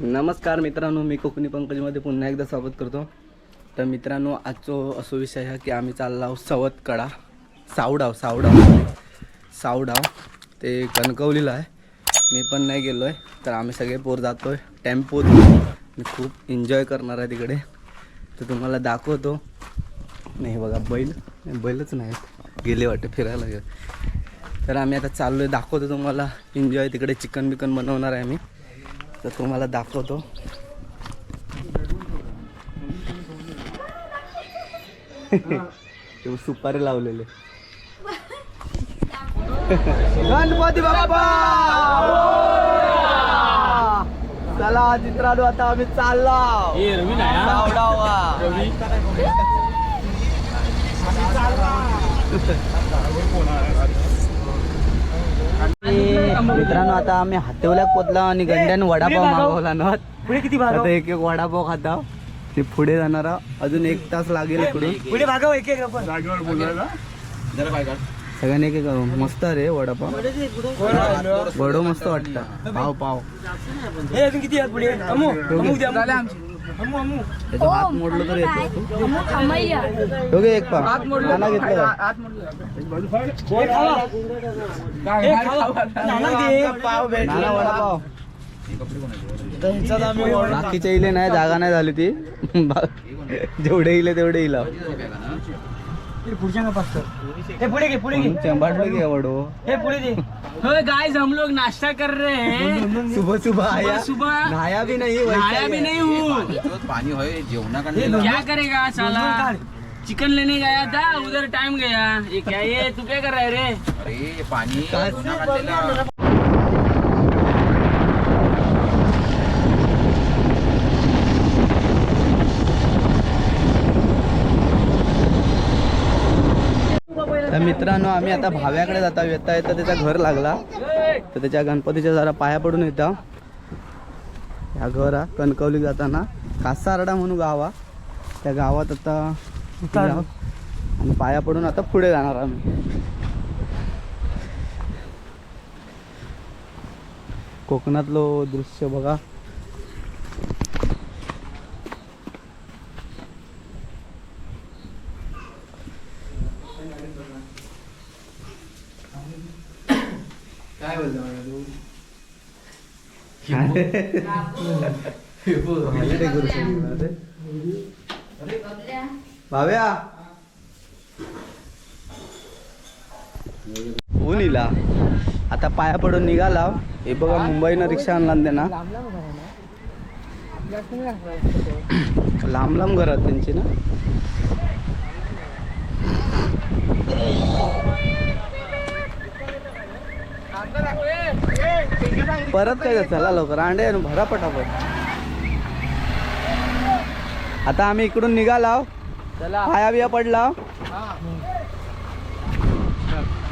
नमस्कार मित्रांनो मी कोकणी पंकजमध्ये पुन्हा एकदा स्वागत करतो. तर मित्रांनो आजचो असो विषय आहे की आम्ही चाललो आहोत सवतकडा. सावडाव सावडाव. सावडाव ते कणकवलीला आहे. मी पण नाही गेलो आहे तर आम्ही सगळे पोर जातो आहे टेम्पोत मी खूप एन्जॉय करणार आहे तिकडे. तर तुम्हाला दाखवतो. नाही बघा बैल. नाही, बैलच नाही. गेले वाटते फिरायला. गेले तर आम्ही आता चाललो आहे दाखवतो तुम्हाला. एन्जॉय तिकडे चिकन बिकन बनवणार आहे आम्ही. तर तुम्हाला दाखवतो. ते सुपारी लावलेले. गणपती बाबा चला चित्राडू आता आम्ही चालला सावडावा. मित्रांनो आता आम्ही हातेवल्यात पोचला आणि गंड्यानं वडापाव मागवला ना. पुढे किती आता एक एक वडापाव खाता. ते पुढे जाणार आहोत. अजून एक तास लागेल इकडून. पुढे भागाव एक एक सगळ्यांनी एक एक मस्त रे वडापाव. वडो मस्त वाटतं. पाव पाव. हे अजून किती पुढे? त्याचा हात मोडलं तर येतो तू. दोघे एक नाना घेतलं बाकीच्या इले नाही जागा नाही झाली ती. बा- जेवढे इले तेवढे इला पुढच्या पुढे घे पुढे घे. चंबाटलं की वडो. हे पुढे दे. गाइस हम लोग नाश्ता कर रहे हैं। सुबह सुबह आया। सुबह नहाया भी नहीं नहाया ही भी है. नहीं हूँ। पाणी होय जेवणाकडे क्या करेगा साला? चिकन लेने गया था उधर टाइम गया। ये क्या ये तू क्या कर रहा है रे? अरे पाणी तर मित्रांनो आम्ही आता भाव्याकडे जाता. येता येता त्याचा घर लागला. तर त्याच्या गणपतीच्या जरा पाया पडून येतं. ह्या घर हा कणकवली जाताना कासारडा म्हणून गाव त्या गावात आता. आणि पाया पडून आता पुढे जाणार आम्ही. कोकणातलो दृश्य बघा काय बोलतो भाव्या ऊन इला आता पाया पडून निघाला. हे बघा मुंबईनं रिक्षा आणला ना त्यांना. लांब लांब घरात त्यांची ना. परत काय चला लवकर. अंडे आणू, भरा पटापट. आता आम्ही इकडून निघाला पाया बिया पडला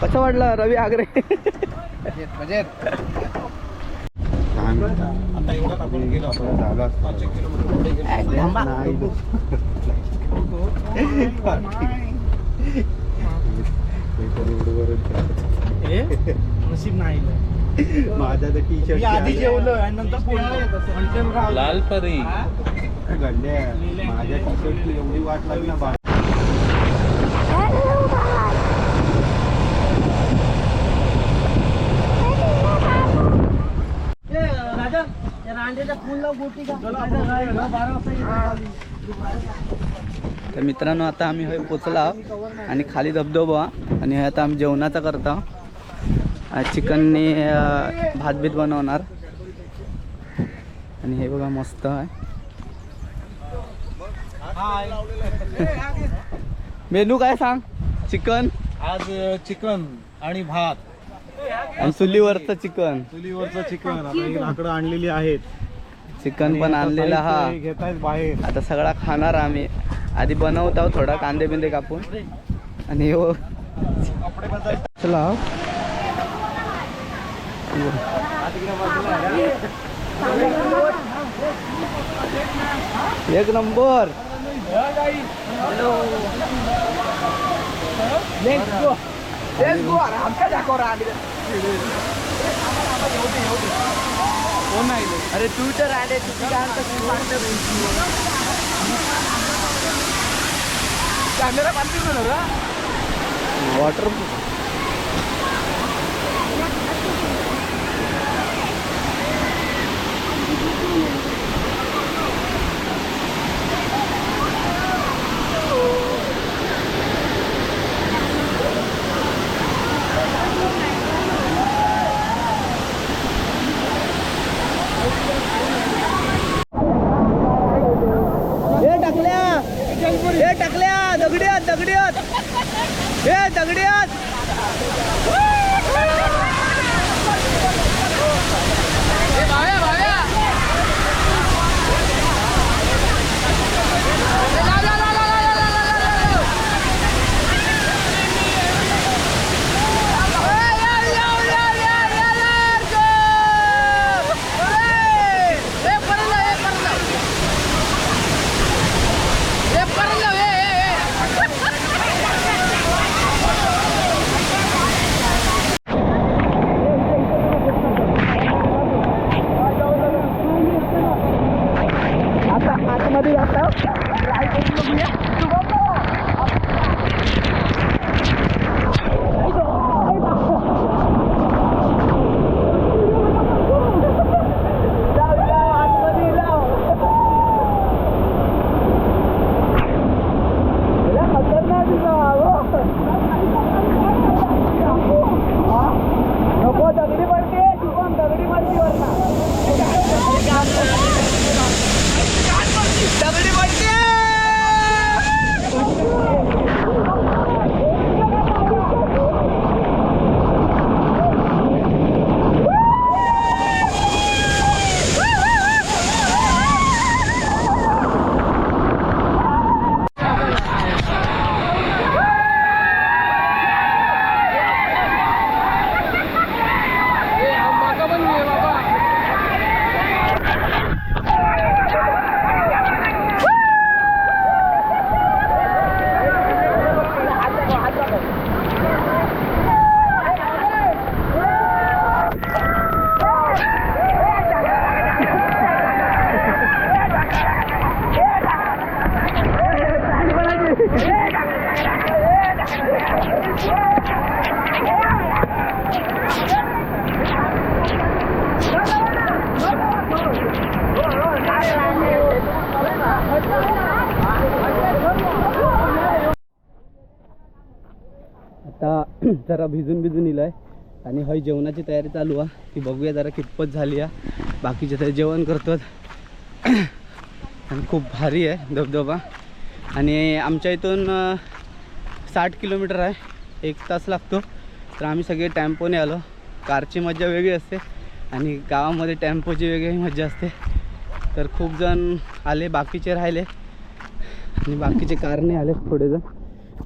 कसं वाटलं रवी आगरे? नशीब नाही माझा तर टी मी आधी जेवलो आणि नंतर लाल परी. माझ्या टी शर्टची एवढी वाट लागली ना तर मित्रांनो आता आम्ही होय पोचला आणि खाली धबधबा आणि हे आता आम्ही जेवणाचा करता चिकनने भात बीत बनवणार. आणि हे बघा मस्त आहे. मेनू काय सांग? चिकन? आज चिकन आणि भात. आणि चुलीवरचं चिकन. चुलीवरचं चिकन. लाकडं आणलेली आहेत. चिकन पण आणलेला हा. घेत आहेत बाहेर. आता सगळा खाणार आम्ही. आधी बनवत आहोत थोडा कांदे बिंदे कापून. आणि हो. चला. एक नंबर. अरे तू तर आले तुझी कॅमेरा वॉटर आता जरा भिजून भिजून इलाय. आणि हय जेवणाची तयारी चालू आहे ती बघूया जरा कितपत झाली आहे बाकीचे तर जेवण करतात. आणि खूप भारी आहे धबधबा. आणि आमच्या इथून साठ किलोमीटर आहे. एक तास लागतो. तर आम्ही सगळे टॅम्पोने आलो. कारची मजा वेगळी असते. आणि गावामध्ये टॅम्पोची वेगळी मजा असते. तर खूप जण आले बाकीचे राहिले. आणि बाकीचे कारने आले थोडेजण.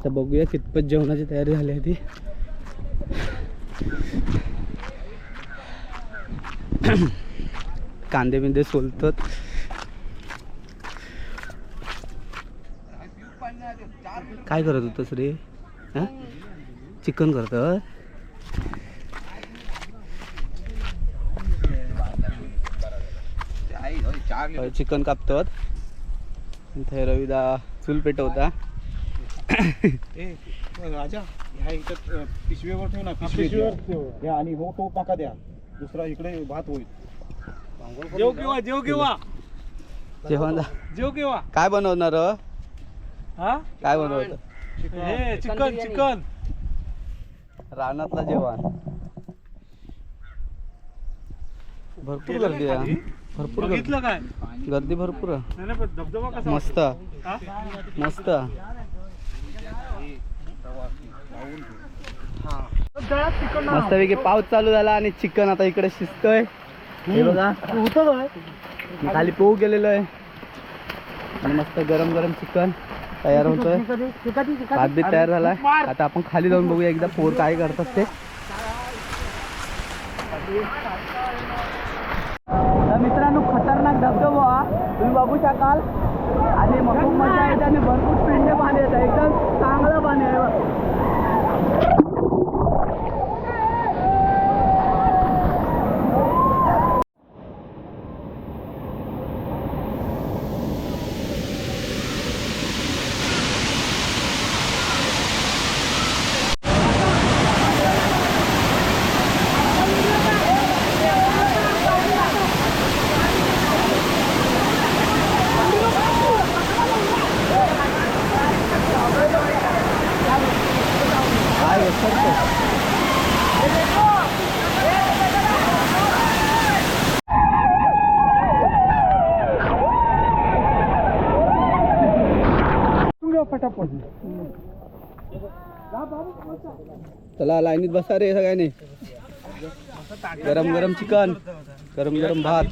तर बघूया कितपत जेवणाची तयारी झाली आहे ती. कांदे बिंदे सोलतात. काय करत होतस रे चिकन करत चार चिकन कापतात. थंय रविदा चूल पेटवता. ए राजा ह्या इथं पिशवीवर ठेव ना पिशवीवर या आणि हो टोप नका द्या. दुसरा इकडे भात होईल. जेव किंवा जेव किंवा. जेवण जेव किंवा. काय बनवणार हो? हा? काय बनवत हे चिकन चिकन रानातलं जेवण. भरपूर गर्दी आहे. भरपूर गर्दी. काय? गर्दी भरपूर मस्त? मस्त. मस्तपैकी पाऊस चालू झाला आणि चिकन आता इकडे शिजतोय. बघा. खाली पोहू गेलेलो आहे. आणि मस्त गरम गरम चिकन तयार होतोय. भात बी तयार झालाय. आता आपण खाली जाऊन बघूया एकदा पोर काय करतात ते. मित्रांनो खतरनाक धबधबा हा. तुम्ही बघू शकाल. आणि मग मजा येते आणि भरपूर पिंडे पाणी येतं एकदम चांगलं पाणी आहे बघ. पटापट चला लाईनीत बसा रे सगळ्यांनी. गरम गरम चिकन गरम गरम भात.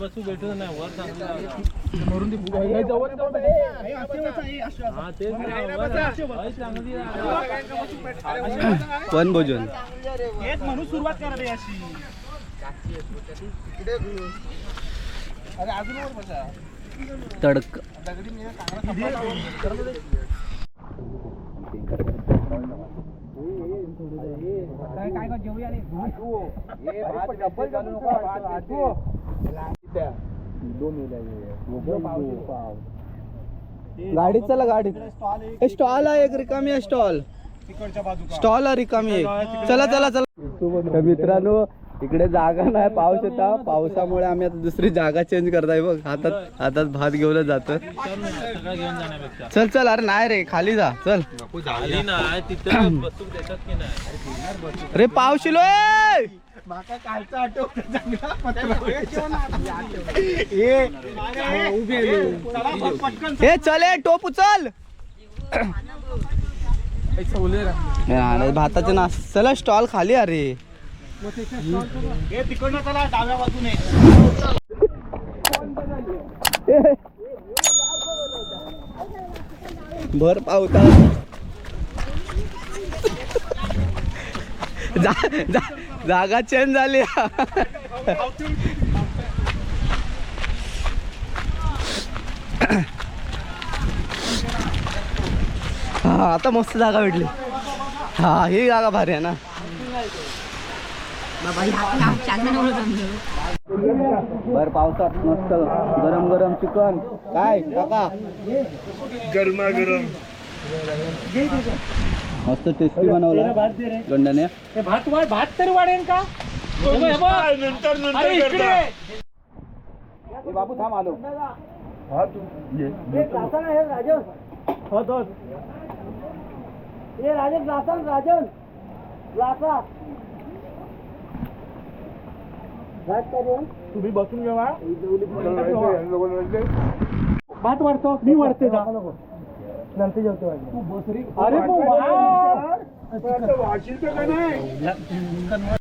पण भोजन. एक म्हणून सुरुवात करा रे अशी अरे अजून तडक गाडीत चला गाडीत. स्टॉल आहे एक रिकामी आहे स्टॉल. तिकडच्या बाजूला स्टॉल आहे रिकामी आहे चला चला चला. तर मित्रांनो इकडे जागा नाही पाऊस येता. पावसामुळे आम्ही आता दुसरी जागा चेंज करताय बघ. हातात हातात भात घेऊन जातो चल चल अरे नाही रे खाली जा. चल. रे पटकन हे चल ए टोप उचल नाही, भाताचे नास चला स्टॉल खाली अरे. हे तिकडनं चला डाव्या बाजूने. भर पावता. जा, जा, जागा चेंज झाली. हा आता मस्त जागा भेटली. हा ही जागा भारी आहे ना. बर पावसात मस्त गरम गरम चिकन. काय काका? गरमा गरम मस्त टेस्टी बनवलं. गंडाने भात वाढ भात तरी वाढेल का? नंतर नंतर इकडे. बाबू थांब आलो. ए राजन ग्लासन राजन. ग्लासा. तुम्ही बसून घेवा भात वाढतो मी वाढते जा. नंतर जेवतो अरे तर का नाही?